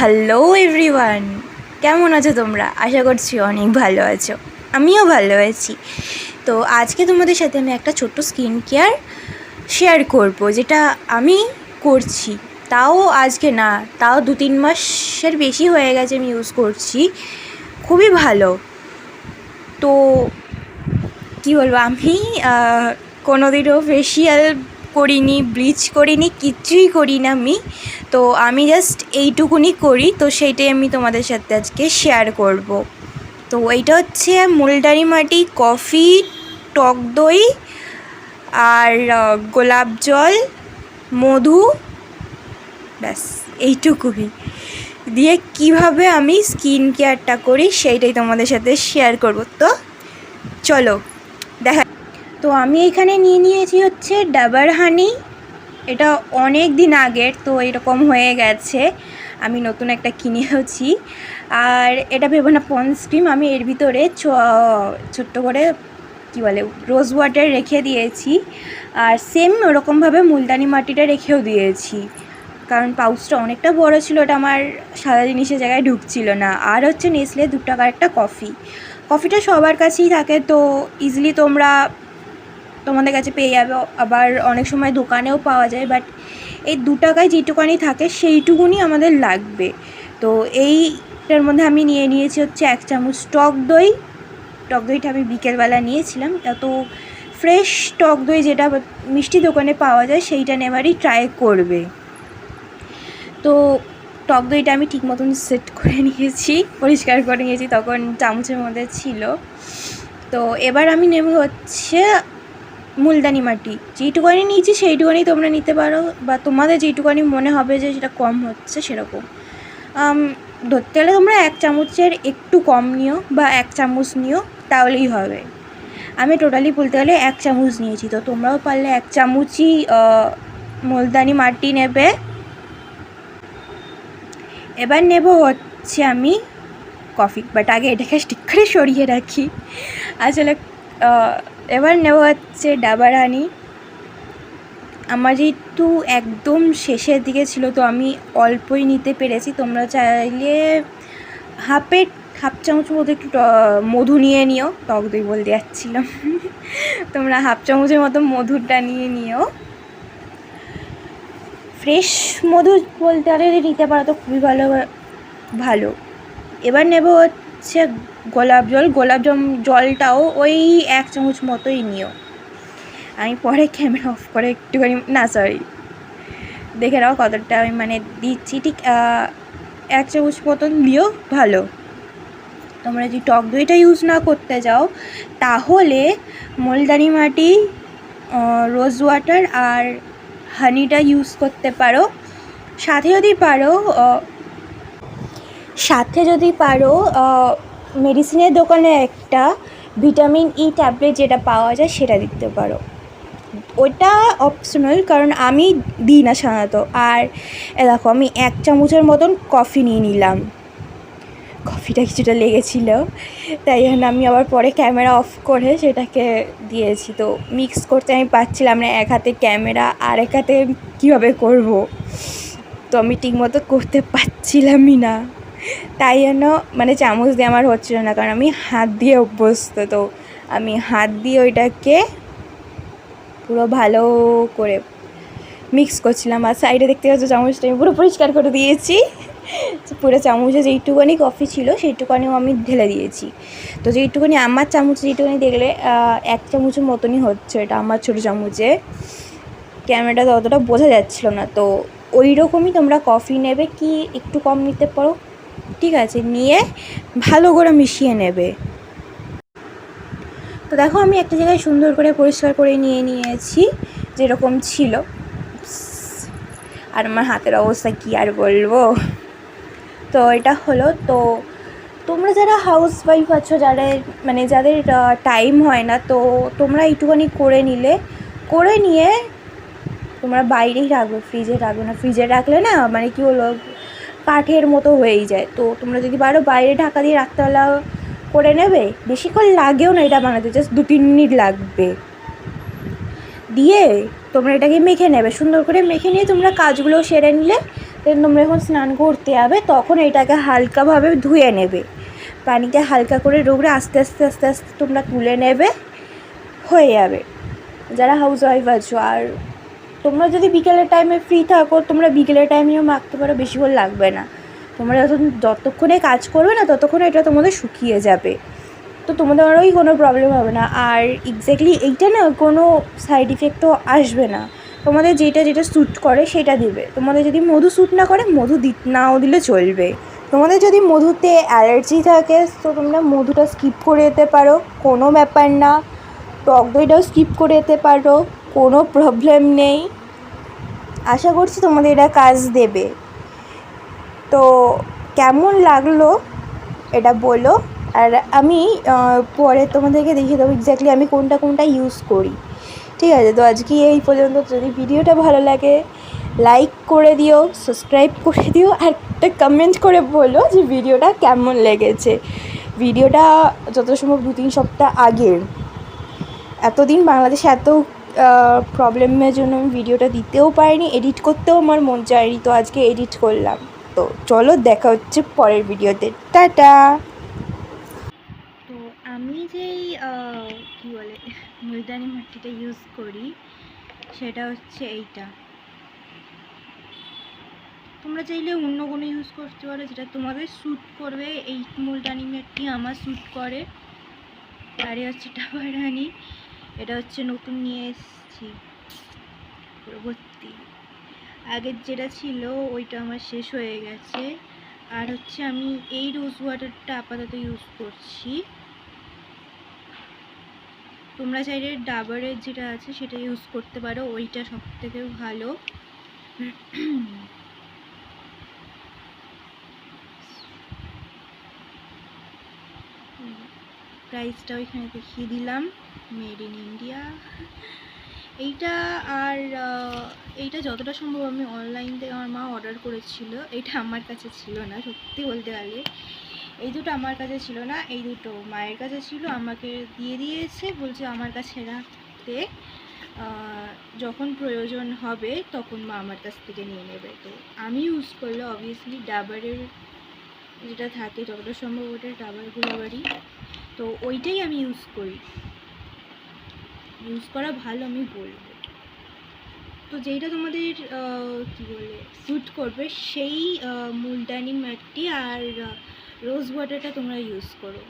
Hello everyone কেমন আছো তোমরা? আশা করছি অনেক ভালো আছো। আমিও ভালো আছি। তো আজকে তোমাদের সাথে আমি একটা ছোট্ট স্কিন কেয়ার শেয়ার করব, যেটা আমি করছি। তাও আজকে না, তাও দু তিন মাসের বেশি হয়ে গেছে আমি ইউজ করছি। খুবই ভালো। তো কী বলব, আমি কোনো দিনও ফেসিয়াল করিনি ব্লিচ করিনি, কিচ্ছুই করি না আমি। তো আমি জাস্ট এইটুকুনি করি, তো সেইটাই আমি তোমাদের সাথে আজকে শেয়ার করব। তো এইটা হচ্ছে মুলটারি মাটি, কফি, টক দই আর গোলাপ জল, মধু, ব্যাস, এইটুকুই। দিয়ে কীভাবে আমি স্কিন কেয়ারটা করি সেইটাই তোমাদের সাথে শেয়ার করব। তো চলো, দেখা তো আমি এখানে নিয়ে নিয়েছি হচ্ছে ডাবার হানি। এটা অনেক দিন আগের, তো এরকম হয়ে গেছে। আমি নতুন একটা কিনেওছি আর এটা ভেবো না পন্স ক্রিম। আমি এর ভিতরে ছোট্ট করে কী বলে, রোজ ওয়াটার রেখে দিয়েছি। আর সেম ওরকমভাবে মুলতানি মাটিটা রেখেও দিয়েছি। কারণ পাউচটা অনেকটা বড় ছিল ওটা আমার সাদা জিনিসের জায়গায় ঢুকছিল না। আর হচ্ছে নেসলে দু টাকার একটা কফি। কফিটা সবার কাছেই থাকে, তো ইজিলি তোমরা তোমাদের কাছে পেয়ে যাবে। আবার অনেক সময় দোকানেও পাওয়া যায় বাট এই দু টাকায় যেটুকানি থাকে সেইটুকুনি আমাদের লাগবে। তো এইটার মধ্যে আমি নিয়ে নিয়েছি হচ্ছে এক চামচ টক দই। টক দইটা আমি বিকেলবেলা নিয়েছিলাম। তো ফ্রেশ টক দই যেটা মিষ্টি দোকানে পাওয়া যায় সেইটা নেবারই ট্রাই করবে। তো টক দইটা আমি ঠিক মতন সেট করে নিয়েছি, পরিষ্কার করে নিয়েছি, তখন চামচের মধ্যে ছিল। তো এবার আমি নেব হচ্ছে মুলতানি মাটি। যেইটুকানি নিয়েছি সেইটুকানি তোমরা নিতে পারো বা তোমাদের যেইটুকানি মনে হবে যে সেটা কম হচ্ছে সেরকম। ধরতে গেলে তোমরা এক চামচের একটু কম নিও বা এক চামচ নিও তাহলেই হবে। আমি টোটালি বলতে গেলে এক চামচ নিয়েছি তো তোমরাও পারলে এক চামচই আহ, মুলতানি মাটি নেবে। এবার নেব হচ্ছে আমি কফি বাট আগে এটাকে স্টিক করে সরিয়ে রাখি। আসলে এবার নেব হচ্ছে ডাবার হানি। আমার যেহেতু একদম শেষের দিকে ছিল, তো আমি অল্পই নিতে পেরেছি। তোমরা চাইলে হাফের হাফ চামচ মতো একটু মধু নিয়ে নিও। টক দই বলতে যাচ্ছিলাম। তোমরা হাফ চামচের মতো মধুরটা নিয়ে নিও। ফ্রেশ মধু বলতে গেলে নিতে পারো, তো খুবই ভালো ভালো। এবার নেব হচ্ছে গোলাপ জল গোলাপ জল জলটাও ওই এক চামচ মতোই নিও। আমি পরে ক্যামেরা অফ করে একটুখানি, না সরি দেখে নাও কতটা আমি মানে দিচ্ছি, ঠিক এক চামচ মতন দিও, ভালো। তোমরা যদি টক দইটা ইউজ না করতে যাও, তাহলে মুলতানি মাটি রোজ ওয়াটার আর হানিটা ইউজ করতে পারো। সাথে যদি পারো সাথে যদি পারো মেডিসিনের দোকানে একটা ভিটামিন ই ট্যাবলেট যেটা পাওয়া যায় সেটা দিতে পারো। ওটা অপশনাল কারণ আমি দিই না সাধারণত। আর দেখো, আমি এক চামচের মতন কফি নিয়ে নিলাম। কফিটা কিছুটা লেগেছিল, তাই জন্য আমি আবার পরে ক্যামেরা অফ করে সেটাকে দিয়েছি। তো মিক্স করতে আমি পারছিলাম না, এক হাতে ক্যামেরা আর এক হাতে কীভাবে করব? তো আমি ঠিকমতো করতে পারছিলামই না। তাই জন্য মানে চামচ দিয়ে আমার হচ্ছিল না, কারণ আমি হাত দিয়ে অভ্যস্ত, তো আমি হাত দিয়ে ওইটাকে পুরো ভালো করে মিক্স করছিলাম। আর সাইডে দেখতে পাচ্ছ চামচটা আমি পুরো পরিষ্কার করে দিয়েছি। পুরো চামচে যেইটুকানি কফি ছিল, সেইটুকানিও আমি ঢেলে দিয়েছি। তো যেইটুকানি, আমার চামচ যেইটুকানি দেখলে এক চামচের মতনই হচ্ছে এটা আমার ছোটো চামচে। ক্যামেরাটা অতটা বোঝা যাচ্ছিল না, তো ওই রকমই তোমরা কফি নেবে কি একটু কম নিতে পারো? ঠিক আছে, নিয়ে ভালো করে মিশিয়ে নেবে। তো দেখো আমি একটা জায়গায় সুন্দর করে পরিষ্কার করে নিয়ে নিয়েছি, যেরকম ছিল। আর আমার হাতের অবস্থা কি আর বলব? তো এটা হলো, তো তোমরা যারা হাউস ওয়াইফ আছো যারা মানে যাদের টাইম হয় না, তো তোমরা এইটুখানি করে নিলে। করে নিয়ে তোমরা বাইরেই রাখবে ফ্রিজে রাখবে না। ফ্রিজে রাখলে না মানে কি হলো কাঠের মতো হয়েই যায়। তো তোমরা যদি পারো বাইরে ঢাকা দিয়ে রাত্রেবেলা করে নেবে বেশিক্ষণ লাগেও না এটা বানাতে জাস্ট দু তিন মিনিট লাগবে। দিয়ে তোমরা এটাকে মেখে নেবে, সুন্দর করে মেখে নিয়ে তোমরা কাজগুলো সেরে নিলে তোমরা যখন স্নান করতে যাবে, তখন এটাকে হালকাভাবে ধুয়ে নেবে। পানিতে হালকা করে রোগড়ে আস্তে আস্তে আস্তে আস্তে তোমরা তুলে নেবে, হয়ে যাবে। যারা হাউস ওয়াইফ আছো, আর তোমরা যদি বিকেলের টাইমে ফ্রি থাকো, তোমরা বিকেলের টাইমেও মাখতে পারো বেশিক্ষণ লাগবে না। তোমরা যত যতক্ষণে কাজ করবে না, ততক্ষণে এটা তোমাদের শুকিয়ে যাবে। তো তোমাদের ওই কোনো প্রবলেম হবে না। আর এক্স্যাক্টলি এইটা না কোনো সাইড ইফেক্টও আসবে না। তোমাদের যেটা যেটা স্যুট করে, সেটা দিবে। তোমাদের যদি মধু স্যুট না করে, মধু দি নাও দিলে চলবে। তোমাদের যদি মধুতে অ্যালার্জি থাকে, তো তোমরা মধুটা স্কিপ করে যেতে পারো। কোনো ব্যাপার না। টক দইটাও স্কিপ করে যেতে পারো। কোনো প্রবলেম নেই। আশা করছি তোমাদের এটা কাজ দেবে। তো কেমন লাগল এটা বলো। আর আমি পরে তোমাদেরকে দেখিয়ে দেবো এক্স্যাক্টলি আমি কোনটা কোনটা ইউজ করি। ঠিক আছে? তো আজকে এই পর্যন্ত। যদি ভিডিওটা ভালো লাগে লাইক করে দিও সাবস্ক্রাইব করে দিও, আর একটা কমেন্ট করে বলো যে ভিডিওটা কেমন লেগেছে। ভিডিওটা যত সম্ভব দু তিন সপ্তাহ আগের। এতদিন বাংলাদেশে এত প্রবলেমের জন্য আমি ভিডিওটা দিতেও পারিনি এডিট করতেও আমার মন চায়নি, তো আজকে এডিট করলাম। তো চলো দেখা হচ্ছে পরের ভিডিওতে টাটা! তো আমি যেই কি বলে, মুলতানি মাটিটা ইউজ করি, সেটা হচ্ছে এইটা। তোমরা চাইলে অন্য কোনো ইউজ করতে পারো, যেটা তোমাদের স্যুট করবে। এই মুলতানি মাটি আমার স্যুট করে। আর হচ্ছে টাবারানি এটা হচ্ছে নতুন নিয়ে এসেছি। পরবর্তী। আগের যেটা ছিল, ওইটা আমার শেষ হয়ে গেছে। আর হচ্ছে আমি এই রোজ ওয়াটারটা আপাতত ইউজ করছি। তোমরা চাইলে ডাবরের যেটা আছে, সেটা ইউজ করতে পারো। ওইটা সব থেকে ভালো। প্রাইসটাও এখানে দেখিয়ে দিলাম। মেড ইন ইন্ডিয়া এইটা আর এইটা যতটা সম্ভব আমি অনলাইন থেকে আমার মা অর্ডার করেছিল। এটা আমার কাছে ছিল না, সত্যি বলতে গেলে এই দুটো আমার কাছে ছিল না, এই দুটো মায়ের কাছে ছিল। আমাকে দিয়ে দিয়েছে, বলছে আমার কাছে রাখতে। যখন প্রয়োজন হবে তখন মা আমার কাছ থেকে নিয়ে নেবে। তো আমি ইউজ করলে অবভিয়াসলি ডাবারের যেটা থাকে, যতটা সম্ভব ওটা ডাবার গুলাবারি তো ওইটাই আমি ইউজ করি। ইউজ করা ভালো আমি বলব। তো যেইটা তোমাদের কি বলে স্যুট করবে সেই মুলতানি মাটি আর রোজ ওয়াটারটা তোমরা ইউজ করো।